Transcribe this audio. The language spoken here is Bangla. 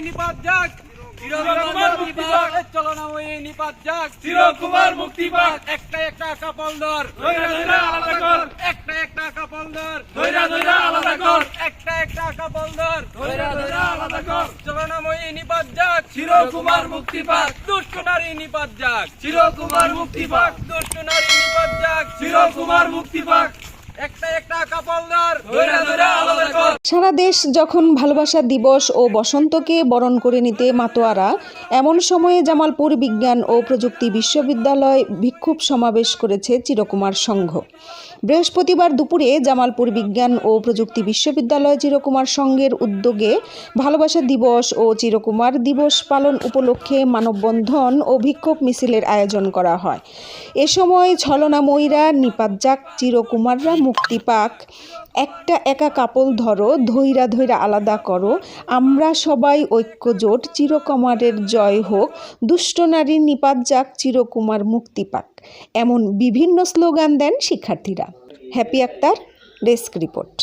নিপাত যাক। চিরকুমার মুক্তি পাক। একটা একটা কাপল ধর ধৈরা ধৈরা আলাদা একটা একটা কাপল ধর ধৈরা ধৈরা আলাদা কর। একটা একটা কাপল ধর ধৈরা ধৈরা আলাদা কর। চলনাময়ী নিপাত যাক। চিরকুমার মুক্তি পাক। দুষ্ট নারী নিপাত যাক। চিরকুমার মুক্তি পাক। দুষ্ট নারী নিপাত যাক। চিরকুমার মুক্তি পাক। একটা একটা কাপল ধর ধৈরা ধৈরা আলাদা কর সারা দেশ যখন ভালোবাসা দিবস ও বসন্তকে বরণ করে নিতে মাতোয়ারা, এমন সময়ে জামালপুর বিজ্ঞান ও প্রযুক্তি বিশ্ববিদ্যালয় বিক্ষোভ সমাবেশ করেছে চিরকুমার সংঘ। বৃহস্পতিবার দুপুরে জামালপুর বিজ্ঞান ও প্রযুক্তি বিশ্ববিদ্যালয় চিরকুমার সংঘের উদ্যোগে ভালোবাসা দিবস ও চিরকুমার দিবস পালন উপলক্ষে মানববন্ধন ও বিক্ষোভ মিছিলের আয়োজন করা হয়। এ সময় ছলনাময়ীরা নিপাতজাক চিরকুমাররা মুক্তি পাক, একটা একা কাপল ধরো ধৈরা ধৈরা আলাদা করো। আমরা সবাই ঐক্যজোট, চিরকুমারের জয় হোক। দুষ্ট নারীর নিপাত যাক, চিরকুমার মুক্তি পাক। এমন বিভিন্ন স্লোগান দেন শিক্ষার্থীরা। Happy Akter, desk report.